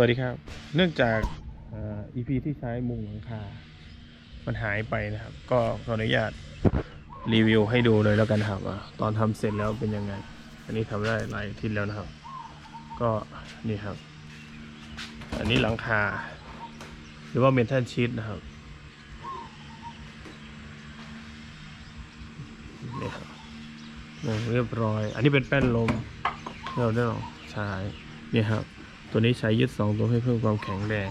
วัสดีครับ เนื่องจากอ่อ EP ที่ใช้มุงหลังคา มันหายไปนะครับ ก็ขออนุญาตรีวิวให้ดูเลยแล้วกันครับว่าตอนทำเสร็จแล้วเป็นยังไง อันนี้ทำได้หลายทิตย์แล้วนะครับ ก็นี่ครับ อันนี้หลังคา หรือว่าเมทัลชีตนะครับนี่ครับเรียบร้อย อันนี้เป็นแป้นลมเราได้ลอใช้นี่ครับ ตัวนี้ใช้ยึดสองตัวให้เพิ่มความแข็งแรง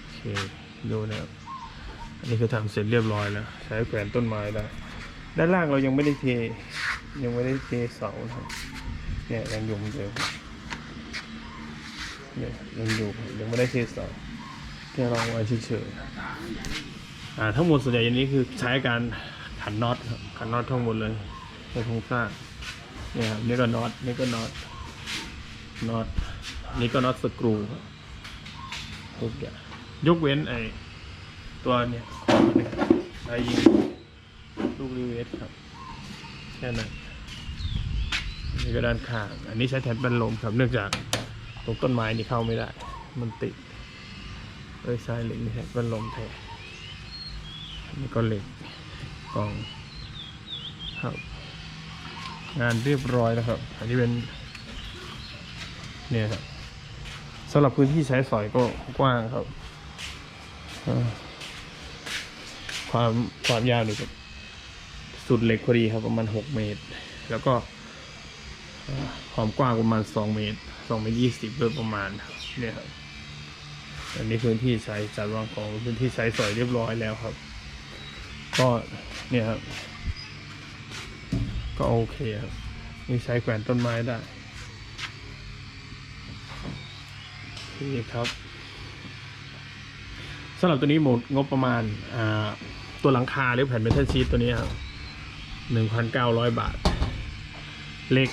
โอเค ดูนะครับ อันนี้คือทำเสร็จเรียบร้อยแล้ว ใช้แขวนต้นไม้ได้ ด้านล่างเรายังไม่ได้เท ยังไม่ได้เทเสานะครับเนี่ยยังอยู่เหมือนเดิมเนี่ยยังอยู่ยังไม่ได้เทเสาแค่ลองไว้เฉยๆอ่าทั้งหมดส่วนใหญ่อันนี้คือใช้การขันน็อตครับขันน็อตทั้งหมดเลยในโครงสร้างเนี่ยครับนี่ก็น็อตนี่ก็น็อต น็อตนี่ก็น็อตสกรูทุกอย่างยกเว้นไอ้ตัวเนี่ยไอ้ยิงลูกรีเวสครับ แค่นั้นนี่ก็ด้านข้าง อันนี้ใช้แทนเป็นลมครับ เนื่องจากตรงต้นไม้นี่เข้าไม่ได้ มันติดเลยใช้เหล็กนี่แทนเป็นลมแทนนนี่ก็เหล็กกล่องครับ งานเรียบร้อยแล้วครับ อันนี้เป็น เนี่ยครับสำหรับพื้นที่ใช้สอยก็กว้างครับความความยาวนี่ก็สุดเหล็กพอดีครับประมาณหกเมตร แล้วก็ความกว้างประมาณสองเมตรสองเมตรยี่สิบโดยประมาณเนี่ยครับอันนี้พื้นที่ใช้จัดวางของพื้นที่ใช้สอยเรียบร้อยแล้วครับ ก็เนี่ยครับ ก็โอเคครับนี่ใช้แขวนต้นไม้ได้ นี่ครับสำหรับตัวนี้หมดงบประมาณาตัวหลังคาหรือแผ่นเมทัลชีตตัวนี้ครับหนึ่งพันเก้าร้อยบาท เหล็ก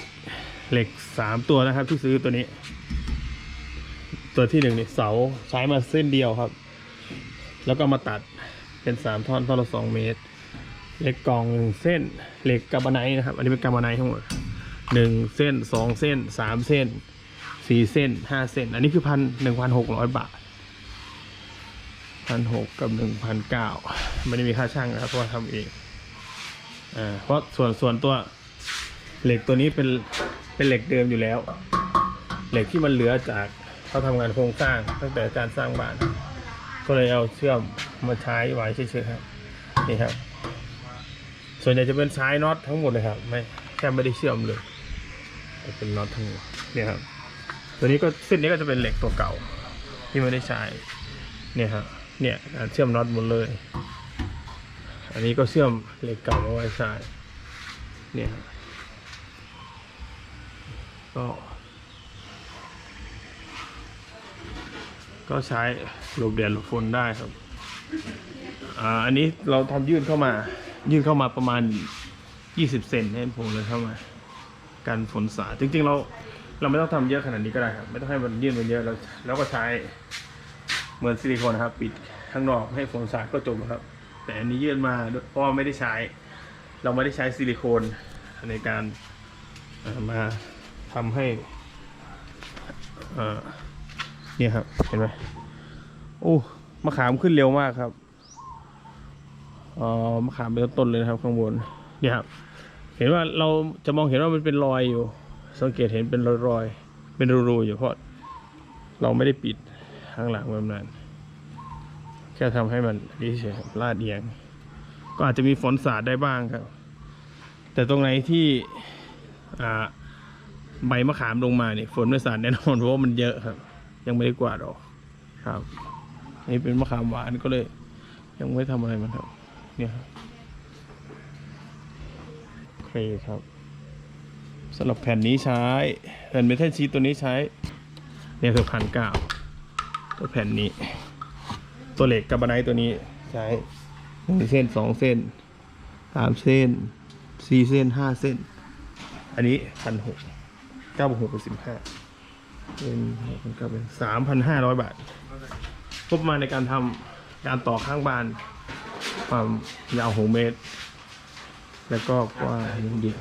เหล็กสามตัวนะครับที่ซื้อตัวนี้ ตัวที่หนึ่งเนี่ยเสาใช้มาเส้นเดียวครับ แล้วก็มาตัดเป็นสามท่อนท่อนละสองเมตร เหล็กกล่องหนึ่งเส้น เหล็กกาบาไนนะครับ อันนี้เป็นกาบาไนท์ทั้งหมดหนึ่งเส้นสองเส้นสามเส้น สี่เส้นห้าเส้น อันนี้คือพันหนึ่งพันหกร้อยบาทพันหกกับหนึ่งพันเก้าไม่ได้มีค่าช่างนะครับเพราะทำเองอ่าเพราะส่วนส่วนตัวเหล็กตัวนี้เป็นเป็นเหล็กเดิมอยู่แล้ว เหล็กที่มันเหลือจากเขาทำงานโครงสร้างตั้งแต่การสร้างบ้าน ก็เลยเอาเชื่อมมาใช้ไว้เฉยๆครับนี่ครับ ส่วนใหญ่จะเป็นใช้น็อตทั้งหมดเลยครับ ไม่แค่ไม่ได้เชื่อมเลยเป็นน็อตทั้งหมดเนี่ยครับ ตัวนี้ก็เส้นนี้ก็จะเป็นเหล็กตัวเก่า ที่ไม่ได้ใช้เนี่ยฮะเนี่ยเชื่อมน็อตหมดเลย อันนี้ก็เชื่อมเหล็กเก่ามาไว้ใช้เนี่ยฮะก็ก็ใช้หลบแดดหลบฝนได้ครับ อ่า อันนี้เราทำยื่นเข้ามา ยื่นเข้ามาประมาณ 20 เซนให้ผมเลยเข้ามา กันฝนสาดจริง ๆ เรา เราไม่ต้องทำเยอะขนาดนี้ก็ได้ครับ ไม่ต้องให้มันยื่นมันเยอะแล้วแล้วก็ใช้เหมือนซิลิโคนนะครับ ปิดข้างนอกให้ฝนสาดก็จบครับ แต่อันนี้ยื่นมาเพราะว่าไม่ได้ใช้ เราไม่ได้ใช้ซิลิโคนในการมาทำให้เนี่ยครับเห็นไหมโอ้มะขามขึ้นเร็วมากครับเอ๋อมะขามเป็นต้นเลยนะครับ ข้างบนเนี่ยครับเห็นว่าเราจะมองเห็นว่ามันเป็นรอยอยู่ สังเกตเห็นเป็นรอยๆ เป็นรูๆอยู่เพราะเราไม่ได้ปิดข้างหลังแบบนั้นแค่ทำให้มันนี่เฉยครับลาดเอียง ก็อาจจะมีฝนสาดได้บ้างครับ แต่ตรงไหนที่อ่าใบมะขามลงมาเนี่ยฝนไม่สาดแน่นอนเพราะว่ามันเยอะครับ ยังไม่ได้กวาดออกครับนี่เป็นมะขามหวานก็เลย ยังไม่ทำอะไรมันครับ เนี่ยครับโอเคครับ สำหรับแผ่นนี้ใช้ แผ่นเมทัลชีตตัวนี้ใช้เนี่ยคือพันเก้าตัวแผ่นนี้ ตัวเหล็กกับบาไนตัวนี้ใช้หนึ่งเส้นสองเส้นสามเส้นสี่เส้นห้าเส้น อันนี้พันหกเก้าหกเป็นสิบห้าเป็นมันก็เป็นสามพันห้าร้อยบาทงบประมาณในการทำการต่อข้างบาน ความยาวหกเมตร แล้วก็กว้างดี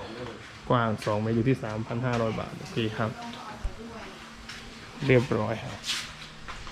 กว้าง2เมตรอยู่ที่ 3,500 บาท โอเคครับ เรียบร้อยครับ